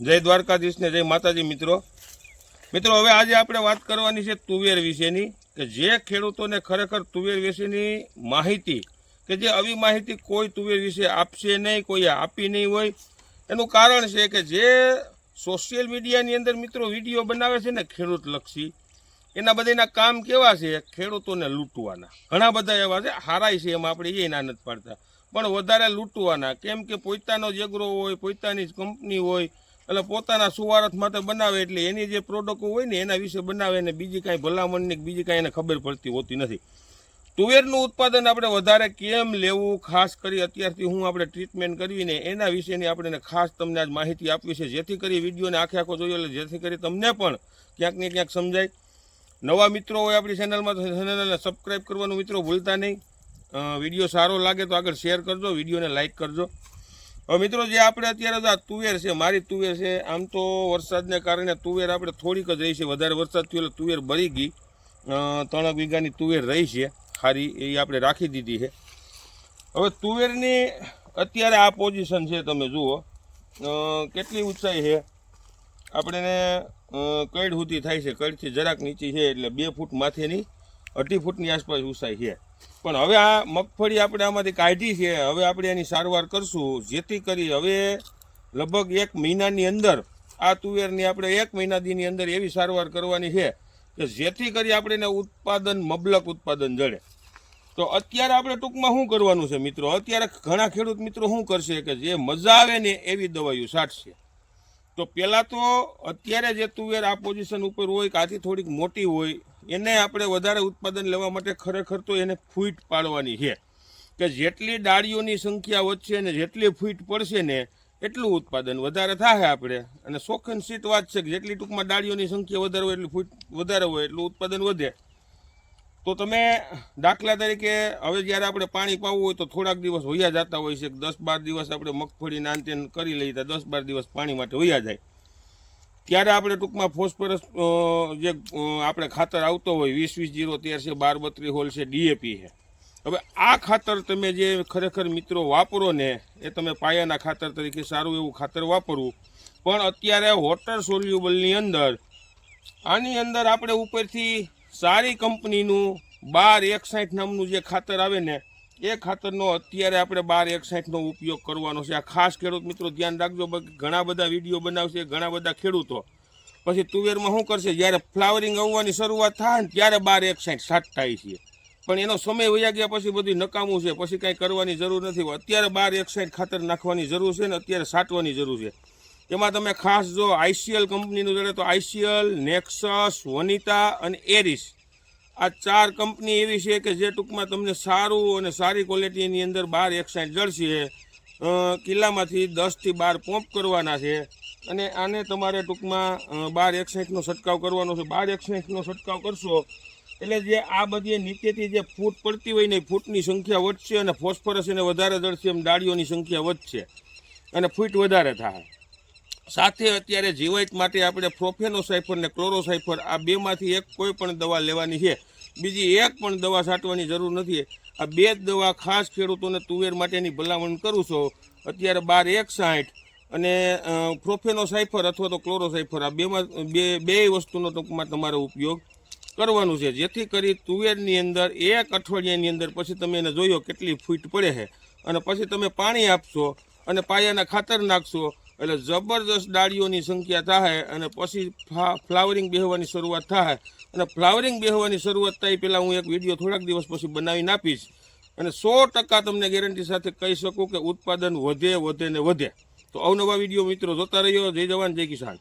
જય દ્વારકાધીશ ને જય માતાજી, મિત્રો. મિત્રો, હવે આજે આપણે વાત કરવાની છે તુવેર વિશેની, કે જે ખેડૂતોને ખરેખર તુવેર વિશેની માહિતી, કે જે આવી માહિતી કોઈ તુવેર વિશે આપશે નહીં કોઈએ આપી નહીં હોય. એનું કારણ છે કે જે સોશિયલ મીડિયાની અંદર મિત્રો વીડિયો બનાવે છે ને ખેડૂત લક્ષી એના બધાના કામ કેવા છે? ખેડૂતોને લૂંટવાના. ઘણા બધા એવા છે, હારાય છે એમાં આપણે એ ના પાડતા. પણ વધારે લૂંટવાના. કેમ કે પોતાનો જેગરો હોય, પોતાની જ કંપની હોય એટલે પોતાના સુવારથ માટે બનાવે એટલે એની જે પ્રોડક્ટો હોય ને એના વિશે બનાવે ને બીજી કાંઈ ભલામણની બીજી કાંઈ એને ખબર પડતી હોતી નથી. તુવેરનું ઉત્પાદન આપણે વધારે કેમ લેવું? ખાસ કરી અત્યારથી હું આપણે ટ્રીટમેન્ટ કરવીને એના વિશેની આપણે ખાસ તમને આજ માહિતી આપવી છે. જેથી કરી વિડીયોને આખે આખો જોયો એટલે જેથી કરી તમને પણ ક્યાંક ને ક્યાંક સમજાય. નવા મિત્રો હોય આપણી ચેનલમાં તો ચેનલને સબસ્ક્રાઈબ કરવાનું મિત્રો ભૂલતા નહીં. વીડિયો સારો લાગે તો આગળ શેર કરજો, વિડીયોને લાઇક કરજો. હવે મિત્રો, જે આપણે અત્યારે આ તુવેર છે, મારી તુવેર છે, આમ તો વરસાદને કારણે તુવેર આપણે થોડીક જ રહી છે. વધારે વરસાદ થયો એટલે તુવેર ભરી ગઈ. ત્રણ વીઘાની તુવેર રહી છે, ખારી, એ આપણે રાખી દીધી છે. હવે તુવેરની અત્યારે આ પોઝિશન છે, તમે જુઓ. કેટલી ઊંચાઈ છે? આપણે કઈડ સુધી થાય છે. કઈડથી જરાક નીચી છે એટલે બે ફૂટ માથેની, અઢી ફૂટની આસપાસ ઊંચાઈ છે. પણ હવે આ મગફળી આપણે આમાંથી કાઢી છે, હવે આપણે એની સારવાર કરશું. જેથી કરી હવે લગભગ એક મહિનાની અંદર, આ તુવેરની આપણે એક મહિના દીની અંદર એવી સારવાર કરવાની છે કે જેથી કરી આપણે એને ઉત્પાદન, મબલક ઉત્પાદન જડે. તો અત્યારે આપણે ટૂંકમાં શું કરવાનું છે મિત્રો? અત્યારે ઘણા ખેડૂત મિત્રો શું કરશે કે જે મજા આવે ને એવી દવાઈઓ છાંટશે. તો પહેલાં તો અત્યારે જે તુવેર આ પોઝિશન ઉપર હોય કે આથી થોડીક મોટી હોય, એને આપણે વધારે ઉત્પાદન લેવા માટે ખરેખર તો એને ફૂટ પાડવાની છે. કે જેટલી ડાળીઓની સંખ્યા વધશે ને જેટલી ફૂટ પડશે ને એટલું ઉત્પાદન વધારે થાય આપણે. અને શોખન સીટ વાત છે કે જેટલી ટૂંકમાં ડાળીઓની સંખ્યા વધારે હોય એટલી ફૂટ વધારે હોય, એટલું ઉત્પાદન વધે. તો તમે દાખલા તરીકે હવે જ્યારે આપણે પાણી પાવું હોય તો થોડાક દિવસ વયા જતા હોય છે. દસ બાર દિવસ આપણે મગફળીના અંતે કરી લઈએ દસ બાર દિવસ પાણી માટે વયા જાય. ત્યારે આપણે ટૂંકમાં ફોસ્ફરસ જે આપણે ખાતર આવતો હોય વીસ વીસ જીરો તેર છે બાર બત્રી હોલ છે, ડીએપી છે. હવે આ ખાતર તમે જે ખરેખર મિત્રો વાપરો ને, એ તમે પાયાના ખાતર તરીકે સારું એવું ખાતર વાપરવું. પણ અત્યારે વોટર સોલ્યુબલની અંદર, આની અંદર આપણે ઉપરથી સારી કંપનીનું બાર એકસાઠ નામનું જે ખાતર આવે ને, એ ખાતરનો અત્યારે આપણે બાર એકસાઠનો ઉપયોગ કરવાનો છે. આ ખાસ ખેડૂત મિત્રો ધ્યાન રાખજો ઘણા બધા વીડિયો બનાવશે, ઘણા બધા ખેડૂતો. પછી તુવેરમાં શું કરશે? જ્યારે ફ્લાવરિંગ આવવાની શરૂઆત થાય ને, ત્યારે બાર એકસાઠ સાત થાય છે. પણ એનો સમય વયા ગયા પછી બધું નકામું છે. પછી કાંઈ કરવાની જરૂર નથી. અત્યારે બાર એકસાઠ ખાતર નાખવાની જરૂર છે ને, અત્યારે સાટવાની જરૂર છે. એમાં તમે ખાસ જો આઈસીએલ કંપનીનું જોડે તો આઈસીએલ, નેક્સસ, વનિતા અને એરિસ. આ ચાર કંપની એવી છે કે જે ટૂંકમાં તમને સારું અને સારી ક્વોલિટીની અંદર બાર એકસાઠ જળશે કિલ્લામાંથી દસથી બાર પંપ કરવાના છે અને આને તમારે ટૂંકમાં બાર એકસાઠનો છંટકાવ કરવાનો છે. બાર એકસાઠનો છંટકાવ કરશો એટલે જે આ બધી નીચેથી જે ફૂટ પડતી હોય ને ફૂટની સંખ્યા વધશે અને ફોસ્ફરસ એને વધારે જળશે એમ ડાળીઓની સંખ્યા વધશે અને ફૂટ વધારે થાય. સાથે અત્યારે જીવાત માટે આપણે પ્રોફેનોસાઇફર ને ક્લોરોસાઇફર આ બેમાંથી એક કોઈ પણ દવા લેવાની છે. બીજી એક પણ દવા છાંટવાની જરૂર નથી. આ બે જ દવા ખાસ ખેડૂતોને તુવેર માટેની ભલામણ કરું છું. અત્યારે બાર એક સાઠ અને ફ્રોફેનોસાઇફર અથવા તો ક્લોરોસાઇફર આ બેમાં, બે બે વસ્તુનો ટૂંકમાં તમારે ઉપયોગ કરવાનું છે. જેથી કરી તુવેરની અંદર એક અઠવાડિયાની અંદર પછી તમે એને જોયો કેટલી ફૂટ પડે છે. અને પછી તમે પાણી આપશો અને પાયાના ખાતર નાખશો એટલે જબરદસ્ત ડાળીઓની સંખ્યા થાય અને પછી ફ્લાવરિંગ બેહવાની શરૂઆત થાય અને ફ્લાવરિંગ બેહવાની શરૂઆત થાય પહેલાં હું એક વીડિયો થોડાક દિવસ પછી બનાવીને આપીશ. અને સો ટકા તમને ગેરંટી સાથે કહી શકું કે ઉત્પાદન વધે વધે ને વધે. તો અવનવા વીડિયો મિત્રો જોતા રહ્યો જય જવાન, જય કિસાન.